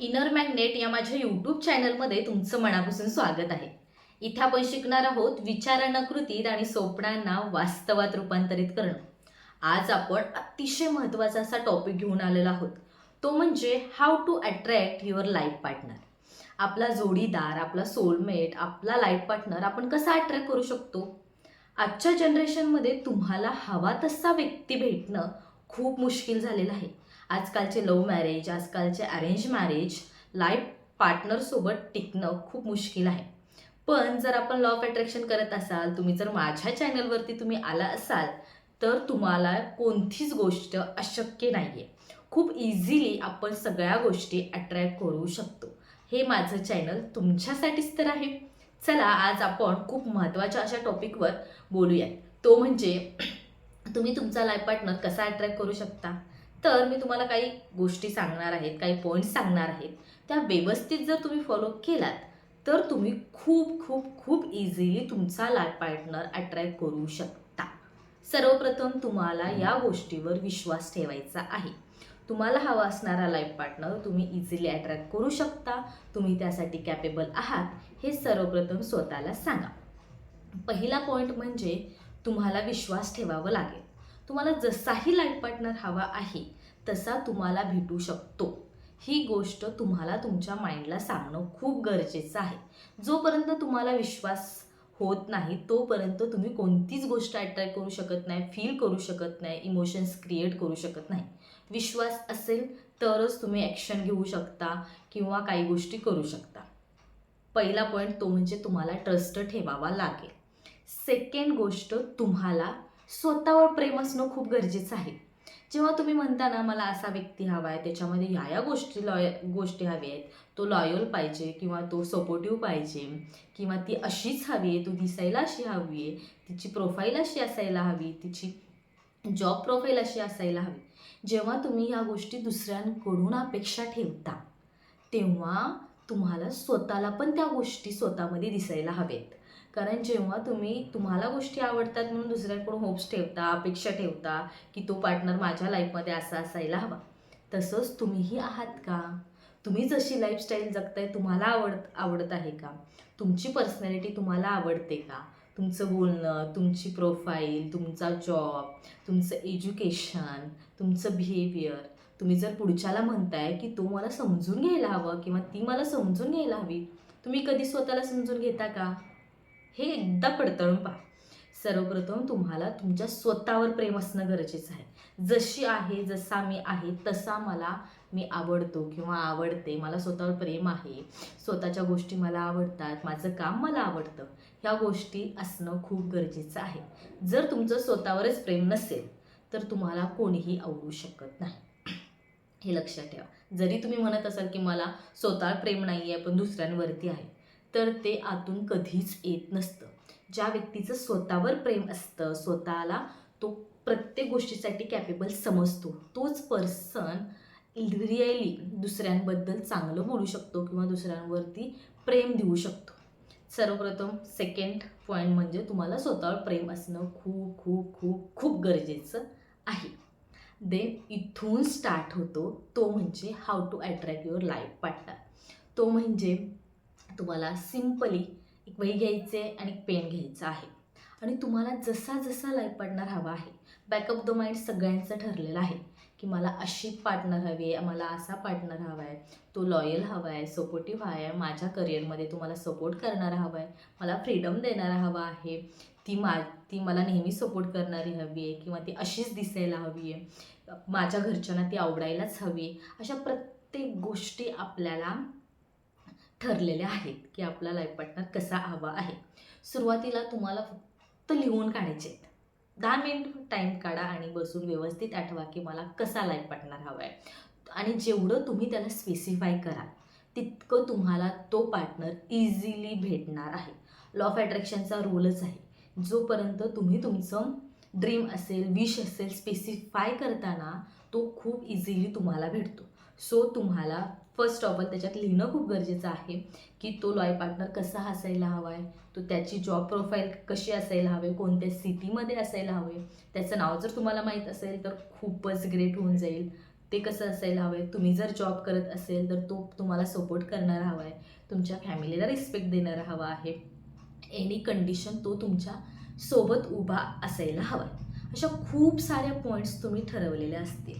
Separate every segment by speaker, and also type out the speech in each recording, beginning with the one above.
Speaker 1: Inner magnet या माझ्या YouTube चॅनलमध्ये तुमचं मनापासून स्वागत आहे. इथे आपण शिकणार आहोत विचारांना कृतीत आणि स्वप्नांना वास्तवात रूपांतरित करणं. आज आपण अतिशय महत्त्वाचा असा टॉपिक घेऊन आलेलो आहोत. तो म्हणजे how to attract your life partner आपला जोडीदार आपला सोलमेट आपला लाईफ पार्टनर आपण कसा अट्रॅक्ट करू शकतो? आजच्या जनरेशनमध्ये तुम्हाला हवा तसा व्यक्ती भेटणं खूप मुश्किल झालेलं आहे. आजकालचे लव्ह मॅरेज आजकालचे अरेंज मॅरेज लाईफ पार्टनरसोबत टिकणं खूप मुश्किल आहे. पण जर आपण लॉ ऑफ अट्रॅक्शन करत असाल तुम्ही जर माझ्या चॅनलवरती तुम्ही आला असाल तर तुम्हाला कोणतीच गोष्ट अशक्य नाही आहे खूप इझिली आपण सगळ्या गोष्टी अट्रॅक्ट करू शकतो. हे माझं चॅनल तुमच्यासाठीच तर आहे. चला आज आपण खूप महत्त्वाच्या अशा टॉपिकवर बोलूयात. तो म्हणजे तुम्ही तुमचा लाईफ पार्टनर कसा अट्रॅक्ट करू शकता? तर मी तुम्हाला काही गोष्टी सांगणार आहेत काही पॉईंट्स सांगणार आहेत. त्या व्यवस्थित जर तुम्ही फॉलो केलात तर तुम्ही खूप खूप खूप इझिली तुमचा लाईफ पार्टनर अट्रॅक्ट करू शकता. सर्वप्रथम तुम्हाला या गोष्टीवर विश्वास ठेवायचा आहे. तुम्हाला हवा असणारा लाईफ पार्टनर तुम्ही इझिली अट्रॅक्ट करू शकता. तुम्ही त्यासाठी कॅपेबल आहात हे सर्वप्रथम स्वतःला सांगा. पहिला पॉईंट म्हणजे तुम्हाला विश्वास ठेवावा लागेल. तुम्हाला जसाही लाईफ पार्टनर हवा आहे तसा तुम्हाला भेटू शकतो. ही गोष्ट तुम्हाला तुमच्या माइंडला सांगणं खूप गरजेचं आहे. जोपर्यंत तुम्हाला विश्वास होत नाही तोपर्यंत तुम्ही कोणतीच गोष्ट अट्रॅक्ट करू शकत नाही फील करू शकत नाही इमोशन्स क्रिएट करू शकत नाही. विश्वास असेल तरच तुम्ही ॲक्शन घेऊ शकता किंवा काही गोष्टी करू शकता. पहिला पॉईंट तो म्हणजे तुम्हाला ट्रस्ट ठेवावा लागेल. सेकंड गोष्ट तुम्हाला स्वतःवर प्रेम असणं खूप गरजेचं आहे. जेव्हा तुम्ही म्हणता ना मला असा व्यक्ती हवा आहे त्याच्यामध्ये ह्या या गोष्टी लॉय गोष्टी हव्या आहेत. तो लॉयल पाहिजे किंवा तो सपोर्टिव्ह पाहिजे किंवा ती अशीच हवी आहे तू दिसायला अशी हवी आहे तिची प्रोफाईल अशी असायला हवी तिची जॉब प्रोफाईल अशी असायला हवी. जेव्हा तुम्ही ह्या गोष्टी दुसऱ्यांकडून अपेक्षा ठेवता तेव्हा तुम्हाला स्वतःला पण त्या गोष्टी स्वतःमध्ये दिसायला हवेत कारण जेव्हा तुम्ही तुम्हाला गोष्टी आवडतात म्हणून दुसऱ्याकडून होप्स ठेवता अपेक्षा ठेवता की तो पार्टनर माझ्या लाईफमध्ये असा असायला हवा. तसंच तुम्हीही आहात का? तुम्ही जशी लाईफस्टाईल जगताय तुम्हाला आवड आवडत आहे का? तुमची पर्सनॅलिटी तुम्हाला आवडते का? तुमचं बोलणं तुमची प्रोफाईल तुमचा जॉब तुमचं एज्युकेशन तुमचं बिहेवियर तुम्ही जर पुढच्याला म्हणताय की तो मला समजून घ्यायला हवं किंवा ती मला समजून घ्यायला हवी तुम्ही कधी स्वतःला समजून घेता का? हे एकदा पडताळून पहा. सर्वप्रथम तुम्हाला तुमच्या स्वतःवर प्रेम असणं गरजेचं आहे. जशी आहे जसा मी आहे तसा मला मी आवडतो किंवा आवडते. मला स्वतःवर प्रेम आहे. स्वतःच्या गोष्टी मला आवडतात. माझं काम मला आवडतं. ह्या गोष्टी असणं खूप गरजेचं आहे. जर तुमचं स्वतःवरच प्रेम नसेल तर तुम्हाला कोणीही आवडू शकत नाही. हे लक्षात ठेवा. जरी तुम्ही म्हणत असाल की मला स्वतः प्रेम नाही आहे पण दुसऱ्यांवरती आहे. तर ते आतून कधीच येत नसतं. ज्या व्यक्तीचं स्वतःवर प्रेम असतं स्वतःला तो प्रत्येक गोष्टीसाठी कॅपेबल समजतो. तोच पर्सन रिअली दुसऱ्यांबद्दल चांगलं बोलू शकतो किंवा दुसऱ्यांवरती प्रेम देऊ शकतो. सर्वप्रथम सेकंड पॉईंट म्हणजे तुम्हाला स्वतःवर प्रेम असणं खूप खूप खूप खूप गरजेचं आहे. देन इथून स्टार्ट होतो तो म्हणजे how to attract your life partner तो म्हणजे तुम्हाला सिम्पली एक वही घ्यायचे आणि एक पेन घ्यायचं आहे. आणि तुम्हाला जसा जसा लाईफ पार्टनर हवा आहे बॅकअप द माइंड सगळ्यांचं ठरलेलं आहे की मला अशी पार्टनर हवी आहे मला असा पार्टनर हवा आहे तो लॉयल हवा आहे सपोर्टिव्ह हवा आहे माझ्या करिअरमध्ये तुम्हाला सपोर्ट करणारा हवा आहे मला फ्रीडम देणारा हवा आहे ती मा ती मला नेहमी सपोर्ट करणारी हवी आहे किंवा ती अशीच दिसायला हवी आहे माझ्या घरच्यांना ती आवडायलाच हवी आहे अशा प्रत्येक गोष्टी आपल्याला ठरलेल्या आहेत की आपला लाईफ पार्टनर कसा हवा आहे. सुरुवातीला तुम्हाला फक्त लिहून काढायचे आहेत. दहा मिनिट टाईम काढा आणि बसून व्यवस्थित आठवा की मला कसा लाईफ पार्टनर हवा आहे. आणि जेवढं तुम्ही त्याला स्पेसिफाय कराल तितकं तुम्हाला तो पार्टनर इझिली भेटणार आहे. लॉ ऑफ अट्रॅक्शनचा रोलच आहे. जोपर्यंत तुम्ही तुमचं ड्रीम असेल विश असेल स्पेसिफाय करताना तो खूप इझिली तुम्हाला भेटतो. सो तुम्हाला फर्स्ट ऑफ ऑल त्याच्यात लिहिणं खूप गरजेचं आहे की तो लॉय पार्टनर कसा असायला हवा आहे तो त्याची जॉब प्रोफाईल कशी असायला हवे कोणत्या सिटीमध्ये असायला हवे त्याचं नाव जर तुम्हाला माहीत असेल तर खूपच ग्रेट होऊन जाईल. ते कसं असायला हवं आहे तुम्ही जर जॉब करत असेल तर तो तुम्हाला सपोर्ट करणारा हवा आहे तुमच्या फॅमिलीला रिस्पेक्ट देणारा हवा आहे. एनी कंडिशन तो तुमच्यासोबत उभा असायला हवा आहे अशा खूप साऱ्या पॉईंट्स तुम्ही ठरवलेल्या असतील.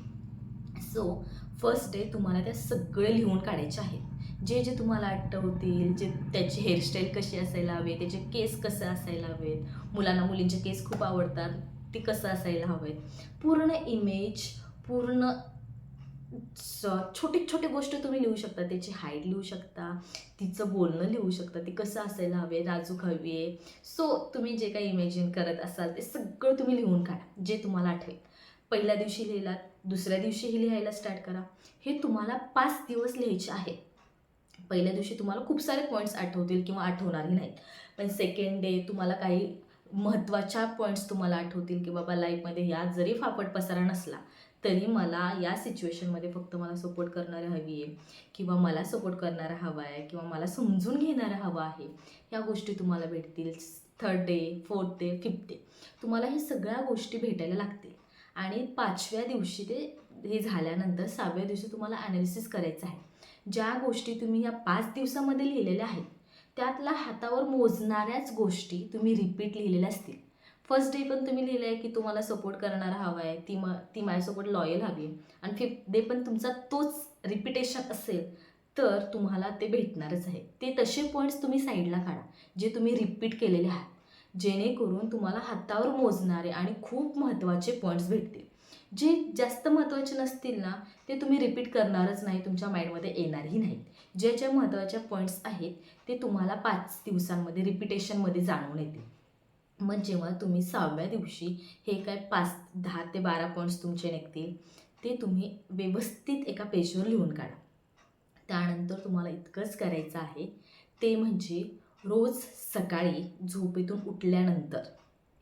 Speaker 1: सो फर्स्ट डे तुम्हाला त्या सगळे लिहून काढायचे आहेत. जे जे तुम्हाला आठवतील जे त्याची हेअरस्टाईल कशी असायला हवी त्याचे केस कसं असायला हवेत मुलांना मुलींचे केस खूप आवडतात ते कसं असायला हवेत. पूर्ण इमेज पूर्ण छोटे छोटे गोष्ट तुम्ही लिहू शकता त्याची हाईट लिहू शकता तिचं बोलणं लिहू शकता ती कसं असायला हवे नाजूक हवी आहे. सो तुम्ही जे काही इमॅजिन करत असाल ते सगळं तुम्ही लिहून काढा जे तुम्हाला आठवेल. पहिल्या दिवशी लिहिलात दुसऱ्या दिवशीही लिहायला स्टार्ट करा. हे तुम्हाला पाच दिवस लिहायचे आहे. पहिल्या दिवशी तुम्हाला खूप सारे पॉईंट्स आठवतील किंवा आठवणारही नाहीत. पण सेकंड डे तुम्हाला काही महत्त्वाच्या पॉईंट्स तुम्हाला आठवतील की बाबा लाईफमध्ये या जरी फापट पसारा नसला तरी मला या सिच्युएशनमध्ये फक्त मला सपोर्ट करणारं हवी आहे किंवा मला सपोर्ट करणारा हवा आहे किंवा मला समजून घेणारा हवा आहे या गोष्टी तुम्हाला भेटतील. Third day fourth day fifth day तुम्हाला हे सगळ्या गोष्टी भेटायला लागतील. आणि पाचव्या दिवशी ते हे झाल्यानंतर सहाव्या दिवशी तुम्हाला ॲनालिसिस करायचं आहे. ज्या गोष्टी तुम्ही या पाच दिवसामध्ये लिहिलेल्या आहेत त्यातल्या हातावर मोजणाऱ्याच गोष्टी तुम्ही रिपीट लिहिलेल्या असतील. फर्स्ट डे पण तुम्ही लिहिलं आहे की तुम्हाला सपोर्ट करणारा हवा आहे ती म ती माझ्यासोबत लॉयल हवी आहे. आणि फिफ्थ डे पण तुमचा तोच रिपिटेशन असेल तर तुम्हाला ते भेटणारच आहे. ते तसे पॉईंट्स तुम्ही साईडला काढा जे तुम्ही रिपीट केलेले आहात. जेणेकरून तुम्हाला हातावर मोजणारे आणि खूप महत्त्वाचे पॉईंट्स भेटतील. जे जास्त महत्त्वाचे नसतील ना ते तुम्ही रिपीट करणारच नाही तुमच्या माइंडमध्ये येणारही नाहीत जे ज्या महत्त्वाच्या पॉईंट्स आहेत ते तुम्हाला पाच दिवसांमध्ये रिपिटेशनमध्ये जाणून येतील. मग जेव्हा तुम्ही सहाव्या दिवशी हे काय पाच दहा ते बारा पॉईंट्स तुमचे निघतील ते तुम्ही व्यवस्थित एका पेजवर लिहून काढा. त्यानंतर तुम्हाला इतकंच करायचं आहे ते म्हणजे रोज सकाळी झोपेतून उठल्यानंतर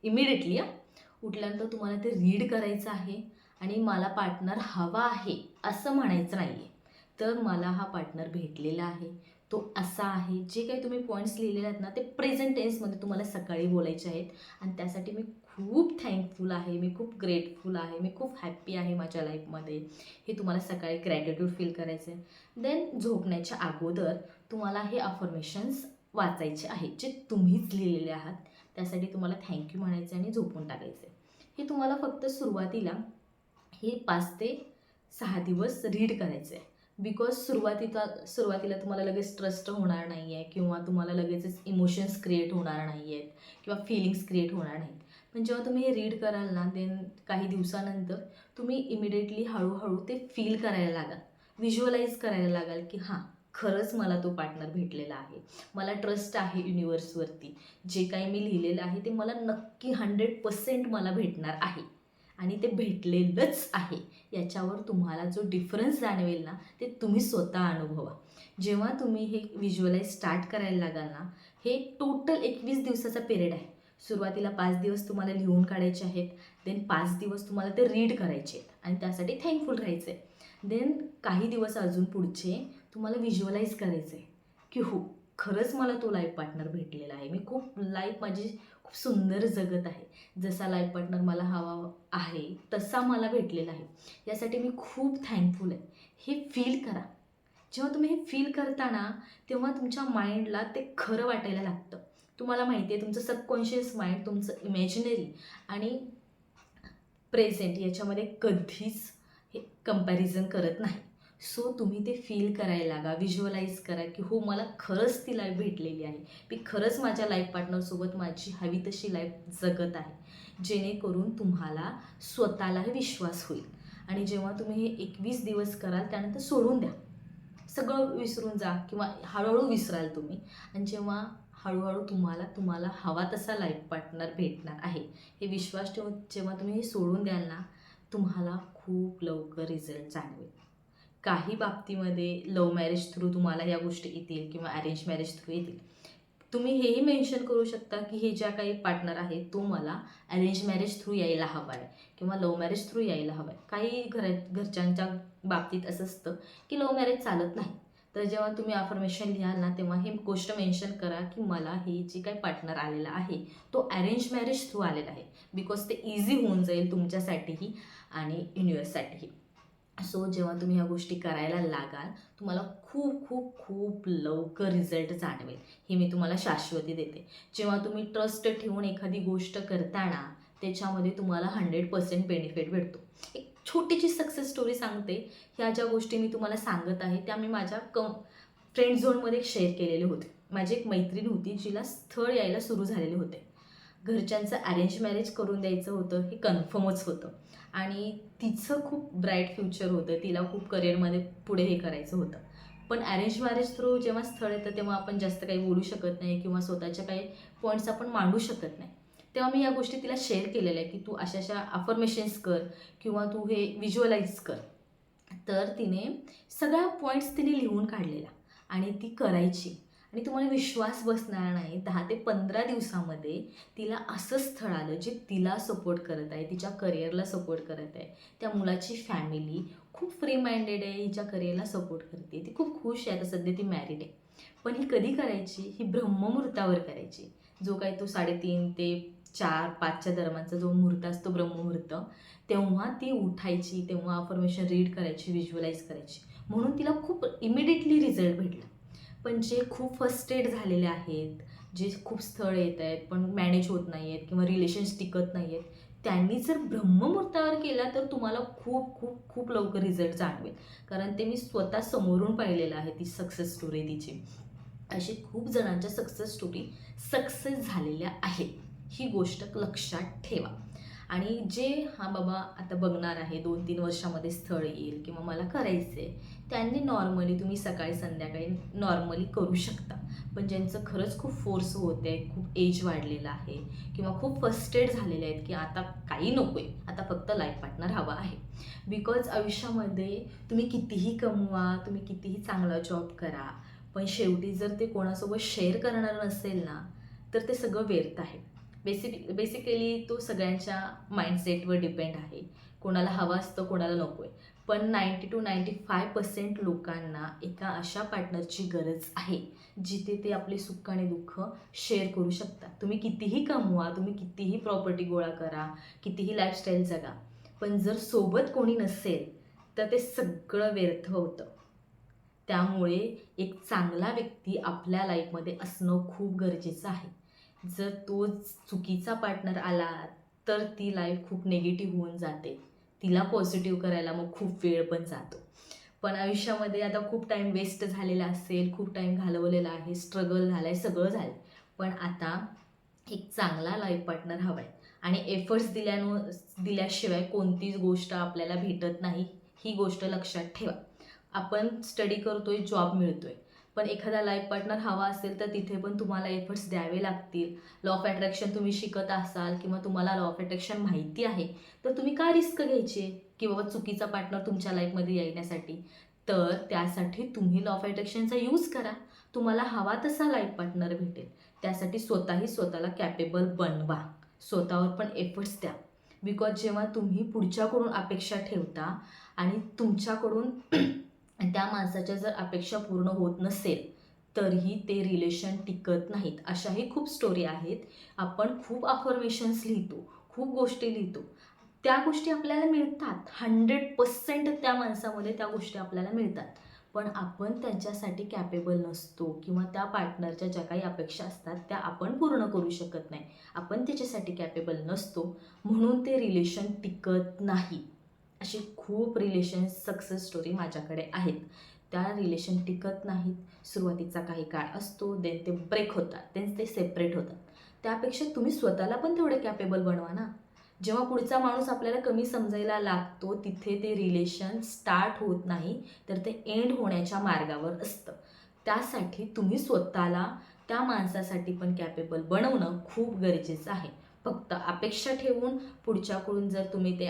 Speaker 1: इमिडिएटली हां उठल्यानंतर तुम्हाला ते रीड करायचं आहे आणि मला पार्टनर हवा आहे असं म्हणायचं नाही आहे तर मला हा पार्टनर भेटलेला आहे. तो असा आहे. जे काही तुम्ही पॉईंट्स लिहिलेले आहेत ना ते प्रेझेंट टेन्समध्ये तुम्हाला सकाळी बोलायचे आहेत. आणि त्यासाठी मी खूप थँकफुल आहे. मी खूप ग्रेटफुल आहे. मी खूप हॅप्पी आहे माझ्या लाईफमध्ये हे तुम्हाला सकाळी ग्रॅटिट्यूड फील करायचं आहे देन झोपण्याच्या अगोदर तुम्हाला हे अफर्मेशन्स वाचायचे आहेत जे तुम्हीच लिहिलेले आहात त्यासाठी तुम्हाला थँक्यू म्हणायचे आणि झोपून टाकायचं. आहे हे तुम्हाला फक्त सुरुवातीला हे पाच ते सहा दिवस रीड करायचं आहे. बिकॉज सुरुवातीचा सुरुवातीला तुम्हाला लगेच ट्रस्ट होणार नाही आहे किंवा तुम्हाला लगेचच इमोशन्स क्रिएट होणार नाही आहेत किंवा फिलिंग्स क्रिएट होणार नाहीत. पण जेव्हा तुम्ही हे रीड कराल ना देन काही दिवसानंतर तुम्ही इमिडिएटली हळूहळू ते फील करायला लागाल व्हिज्युअलाइज करायला लागाल की हां खरंच मला तो पार्टनर भेटलेला आहे. मला ट्रस्ट आहे युनिवर्सवरती जे काही मी लिहिलेलं आहे ते मला नक्की हंड्रेड पर्सेंट मला भेटणार आहे. आणि ते भेटलेलंच आहे. याच्यावर तुम्हाला जो डिफरन्स जाणवेल ना ते तुम्ही स्वतः अनुभवा. जेव्हा तुम्ही हे व्हिज्युअलाइज स्टार्ट करायला लागाल ना हे टोटल एकवीस दिवसाचा पिरियड आहे. सुरुवातीला पाच दिवस तुम्हाला लिहून काढायचे आहेत. देन पाच दिवस तुम्हाला ते रीड करायचे आहेत. आणि त्यासाठी थँकफुल राहायचं आहे देन काही दिवस अजून पुढचे तुम्हाला व्हिज्युअलाइज करायचं आहे की हो खरंच मला तो लाईफ पार्टनर भेटलेला आहे. मी खूप लाईफ माझी खूप सुंदर जगत आहे. जसा लाईफ पार्टनर मला हवा आहे तसा मला भेटलेला आहे. यासाठी मी खूप थँकफुल आहे. हे फील करा. जेव्हा तुम्ही हे फील करता ना तेव्हा तुमच्या माइंडला ते खरं वाटायला लागतं. तुम्हाला माहिती आहे तुमचं सबकॉन्शियस माइंड तुमचं इमॅजिनरी आणि प्रेझेंट याच्यामध्ये कधीच हे कंपॅरिझन करत नाही. सो तुम्ही ते फील करायला लागा व्हिज्युअलाइज करा की हो मला खरंच ती लाईफ भेटलेली आहे. मी खरंच माझ्या लाईफ पार्टनरसोबत माझी हवी तशी लाईफ जगत आहे. जेणेकरून तुम्हाला स्वतःलाही विश्वास होईल. आणि जेव्हा तुम्ही हे एकवीस दिवस कराल त्यानंतर सोडून द्या. सगळं विसरून जा किंवा हळूहळू विसराल तुम्ही. आणि जेव्हा हळूहळू तुम्हाला तुम्हाला हवा तसा लाईफ पार्टनर भेटणार आहे. हे विश्वास ठेवून जेव्हा तुम्ही हे सोडून द्याल ना तुम्हाला खूप लवकर रिझल्ट जाणवेल. काही बाबतीमध्ये लव्ह मॅरेज थ्रू तुम्हाला या गोष्टी येतील किंवा अरेंज मॅरेज थ्रू येतील. तुम्ही हेही मेन्शन करू शकता की हे ज्या काही पार्टनर आहे तो मला अरेंज मॅरेज थ्रू यायला हवा आहे किंवा लव्ह मॅरेज थ्रू यायला हवा आहे काही घर घरच्यांच्या बाबतीत असं असतं की लव्ह मॅरेज चालत नाही. तर जेव्हा तुम्ही अफर्मेशन लिहाल ना तेव्हा हे गोष्ट मेन्शन करा की मला हे जे काही पार्टनर आलेला आहे तो अरेंज मॅरेज थ्रू आलेला आहे. बिकॉज ते इझी होऊन जाईल तुमच्यासाठीही आणि युनिवर्ससाठीही सो जेव्हा तुम्ही ह्या गोष्टी करायला लागाल तुम्हाला खूप खूप खूप लवकर रिझल्ट जाणवेल. ही मी तुम्हाला शाश्वती देते. जेव्हा तुम्ही ट्रस्ट ठेवून एखादी गोष्ट करताना त्याच्यामध्ये तुम्हाला हंड्रेड पर्सेंट बेनिफिट भेटतो. एक छोटीशी सक्सेस स्टोरी सांगते. ह्या ज्या गोष्टी मी तुम्हाला सांगत आहे त्या मी माझ्या क फ्रेंड झोनमध्ये शेअर केलेले होते. माझी एक मैत्रीण होती जिला स्थळ यायला सुरू झालेले होते. घरच्यांचं अरेंज मॅरेज करून द्यायचं होतं हे कन्फर्मच होतं. आणि तिचं खूप ब्राईट फ्युचर होतं तिला खूप करिअरमध्ये पुढे हे करायचं होतं. पण अरेंज मॅरेज थ्रू जेव्हा स्थळ येतं तेव्हा आपण जास्त काही बोलू शकत नाही किंवा स्वतःच्या काही पॉईंट्स आपण मांडू शकत नाही. तेव्हा मी या गोष्टी तिला शेअर केलेल्या आहे की तू अशा अशा अफर्मेशन्स कर किंवा तू हे व्हिज्युअलाइज कर. तर तिने सगळ्या पॉईंट्स तिने लिहून काढलेल्या आणि ती करायची. आणि तुम्हाला विश्वास बसणार नाही दहा ते पंधरा दिवसामध्ये तिला असं स्थळ आलं जे तिला सपोर्ट करत आहे तिच्या करिअरला सपोर्ट करत आहे. त्या मुलाची फॅमिली खूप फ्री माइंडेड आहे हिच्या करिअरला सपोर्ट करते. ती खूप खुश आहे आता सध्या ती मॅरिड आहे. पण ही कधी करायची? ही ब्रह्ममुहूर्तावर करायची. जो काही तो साडेतीन ते चार पाचच्या दरम्यानचा जो मुहूर्त असतो ब्रह्ममुहूर्त तेव्हा ती उठायची तेव्हा अफर्मेशन रीड करायची व्हिज्युअलाइज करायची. म्हणून तिला खूप इमिडिएटली रिझल्ट भेटला. पण जे खूप फस्टेड झालेले आहेत जे खूप स्थळ येत आहेत पण मॅनेज होत नाही आहेत किंवा रिलेशन्स टिकत नाही आहेत त्यांनी जर ब्रह्ममुहूर्तावर केला तर तुम्हाला खूप खूप खूप लवकर रिझल्ट जाणवेल. कारण ते मी स्वतः समोरून पाहिलेलं आहे ती सक्सेस स्टोरी तिची. अशी खूप जणांच्या सक्सेस स्टोरी सक्सेस झालेल्या आहेत. ही गोष्ट लक्षात ठेवा. आणि जे हा बाबा आता बघणार आहे दोन तीन वर्षामध्ये स्थळ येईल किंवा मला करायचं आहे त्यांनी नॉर्मली तुम्ही सकाळी संध्याकाळी नॉर्मली करू शकता. पण ज्यांचं खरंच खूप फोर्स होत आहे खूप एज वाढलेलं आहे किंवा खूप फर्स्टेड झालेले आहेत की आता काही नको आहे आता फक्त लाईफ पार्टनर हवा आहे. बिकॉज आयुष्यामध्ये तुम्ही कितीही कमवा तुम्ही कितीही चांगला जॉब करा पण शेवटी जर ते कोणासोबत शेअर करणार नसेल ना तर ते सगळं व्यर्थ आहे. बेसिक बेसिकली तो सगळ्यांच्या माइंडसेटवर डिपेंड आहे. कोणाला हवा असतं कोणाला नको आहे. पण ninety two ninety five percent लोकांना एका अशा पार्टनरची गरज आहे जिथे ते आपले सुख आणि दुःख शेअर करू शकतात. तुम्ही कितीही कमवा तुम्ही कितीही प्रॉपर्टी गोळा करा कितीही लाईफस्टाईल जगा पण जर सोबत कोणी नसेल तर ते सगळं व्यर्थ होतं. त्यामुळे एक चांगला व्यक्ती आपल्या लाईफमध्ये असणं खूप गरजेचं आहे. जर तो चुकीचा पार्टनर आला तर ती लाईफ खूप निगेटिव्ह होऊन जाते. तिला पॉझिटिव्ह करायला मग खूप वेळ पण जातो. पण आयुष्यामध्ये आता खूप टाईम वेस्ट झालेला असेल खूप टाईम घालवलेला आहे स्ट्रगल झाला आहे सगळं झालं पण आता एक चांगला लाईफ पार्टनर हवा आहे आणि एफर्ट्स दिल्यानो दिल्याशिवाय कोणतीच गोष्ट आपल्याला भेटत नाही. ही गोष्ट लक्षात ठेवा. आपण स्टडी करतोय जॉब मिळतोय. पण एखादा लाईफ पार्टनर हवा असेल तर तिथे पण तुम्हाला एफर्ट्स द्यावे लागतील. लॉ ऑफ अट्रॅक्शन तुम्ही शिकत असाल किंवा तुम्हाला लॉ ऑफ अट्रॅक्शन माहिती आहे तर तुम्ही का रिस्क घ्यायची? की बाबा चुकीचा पार्टनर तुमच्या लाईफमध्ये येण्यासाठी तर त्यासाठी तुम्ही लॉ ऑफ अट्रॅक्शनचा यूज करा. तुम्हाला हवा तसा लाईफ पार्टनर भेटेल. त्यासाठी स्वतःही स्वतःला कॅपेबल बनवा. स्वतःवर पण एफर्ट्स द्या. बिकॉज जेव्हा तुम्ही पुढच्याकडून अपेक्षा ठेवता आणि तुमच्याकडून त्या माणसाच्या जर अपेक्षा पूर्ण होत नसेल तरीही ते रिलेशन टिकत नाहीत. अशाही खूप स्टोरी आहेत. आपण खूप अफर्मेशन्स लिहितो खूप गोष्टी लिहितो. त्या गोष्टी आपल्याला मिळतात. हंड्रेड पर्सेंट त्या माणसामध्ये त्या गोष्टी आपल्याला मिळतात. पण आपण त्यांच्यासाठी कॅपेबल नसतो किंवा त्या पार्टनरच्या ज्या काही अपेक्षा असतात त्या आपण पूर्ण करू शकत नाही. आपण त्याच्यासाठी कॅपेबल नसतो. म्हणून ते रिलेशन टिकत नाही. अशी खूप रिलेशन सक्सेस स्टोरी माझ्याकडे आहेत. त्या रिलेशन टिकत नाहीत. सुरुवातीचा काही काळ असतो देन ते ब्रेक होतात देन ते सेपरेट होतात. त्यापेक्षा तुम्ही स्वतःला पण तेवढे कॅपेबल बनवा ना. जेव्हा पुढचा माणूस आपल्याला कमी समजायला लागतो तिथे ते रिलेशन स्टार्ट होत नाही तर ते एंड होण्याच्या मार्गावर असतं. त्यासाठी तुम्ही स्वतःला त्या माणसासाठी पण कॅपेबल बनवणं खूप गरजेचं आहे. फक्त अपेक्षा ठेवून पुढच्याकडून जर तुम्ही ते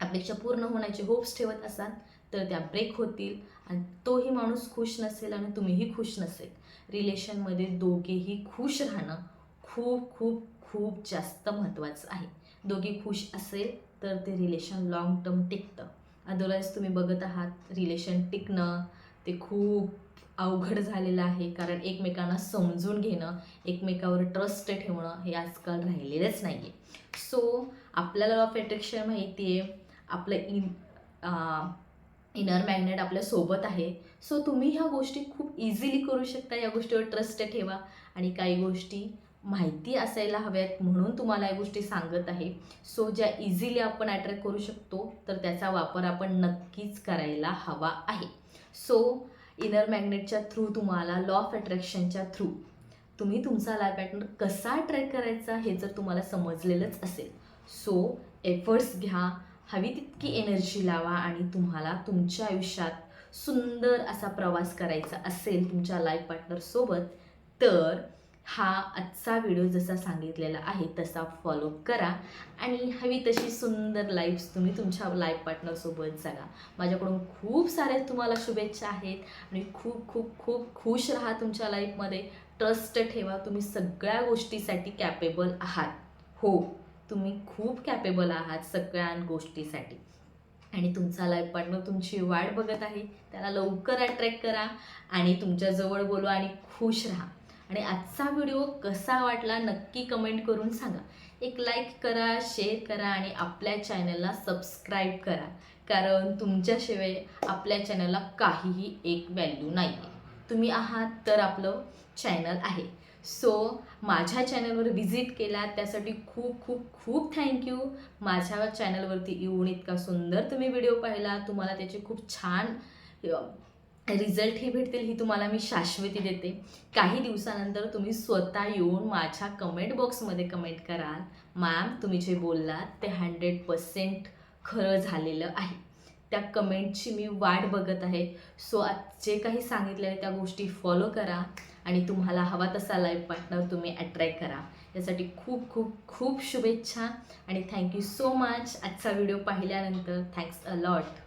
Speaker 1: अपेक्षा पूर्ण होण्याचे होप्स ठेवत असाल तर त्या ब्रेक होतील आणि तोही माणूस खुश नसेल आणि तुम्हीही खुश नसेल. रिलेशनमध्ये दोघेही खुश राहणं खूप खूप खूप जास्त महत्त्वाचं आहे. दोघे खुश असेल तर ते रिलेशन लाँग टर्म टिकतं. अदरवाईज तुम्ही बघत आहात रिलेशन टिकणं ते खूप अवघड झालेलं आहे. कारण एकमेकांना समजून घेणं एकमेकावर ट्रस्ट ठेवणं हे आजकाल राहिलेलंच नाही आहे सो आपल्याला लॉ ऑफ अट्रॅक्शन माहिती आहे आपलं इन इनर मॅग्नेट आपल्यासोबत आहे. सो तुम्ही ह्या गोष्टी खूप इझिली करू शकता. या गोष्टीवर ट्रस्ट ठेवा आणि काही गोष्टी माहिती असायला हव्यात म्हणून तुम्हाला या गोष्टी सांगत आहे. सो ज्या इझिली आपण अट्रॅक्ट करू शकतो तर त्याचा वापर आपण नक्कीच करायला हवा आहे. सो इनर मॅग्नेटच्या थ्रू तुम्हाला लॉ ऑफ अट्रॅक्शनच्या थ्रू तुम्ही तुमचा लाईफ पॅटर्न कसा अट्रॅक्ट करायचा हे जर तुम्हाला समजलेलंच असेल. सो एफर्ट्स घ्या हवी तितकी एनर्जी लावा आणि तुम्हाला तुमच्या आयुष्यात सुंदर असा प्रवास करायचा असेल तुमच्या लाईफ पार्टनरसोबत तर हा आजचा व्हिडिओ जसा सांगितलेला आहे तसा फॉलो करा आणि हवी तशी सुंदर लाईफ तुम्ही तुमच्या लाईफ पार्टनरसोबत जगा. माझ्याकडून खूप साऱ्या तुम्हाला शुभेच्छा आहेत आणि खूप खूप खूप खुश राहा तुमच्या लाईफमध्ये ट्रस्ट ठेवा तुम्ही सगळ्या गोष्टीसाठी कॅपेबल आहात. हो. तुम्ही खूप कॅपेबल आहात सगळ्या गोष्टीसाठी. आणि तुमचा लाईफ पार्टनर तुमची वाट बघत आहे त्याला लवकर अट्रॅक्ट करा आणि तुमच्याजवळ बोलवा आणि खुश राहा. आणि आजचा व्हिडिओ कसा वाटला नक्की कमेंट करून सांगा. एक लाईक करा शेअर करा आणि आपल्या चॅनलला सबस्क्राईब करा. कारण तुमच्याशिवाय आपल्या चॅनलला काहीही एक व्हॅल्यू नाही आहे तुम्ही आहात तर आपलं चॅनल आहे. सो माझ्या चॅनलवर व्हिजिट केला त्यासाठी खूप खूप खूप थँक्यू माझ्या चॅनलवरती येऊन इतका सुंदर तुम्ही व्हिडिओ पाहिला. तुम्हाला त्याचे खूप छान रिझल्टही भेटतील ही तुम्हाला मी शाश्वती देते. काही दिवसानंतर तुम्ही स्वतः येऊन माझ्या कमेंट बॉक्समध्ये कमेंट कराल. मॅम तुम्ही जे बोललात ते हंड्रेड पर्सेंट खरं झालेलं आहे. त्या कमेंटची मी वाट बघत आहे. सो आज जे काही सांगितलं आहे त्या गोष्टी फॉलो करा. आणि तुम्हाला हवा तसा लाईफ पार्टनर तुम्ही अट्रॅक्ट करा. यासाठी खूप खूप खूप शुभेच्छा आणि थँक्यू सो मच आजचा व्हिडिओ पाहिल्यानंतर thanks a lot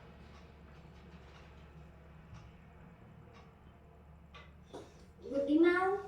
Speaker 1: Good enough.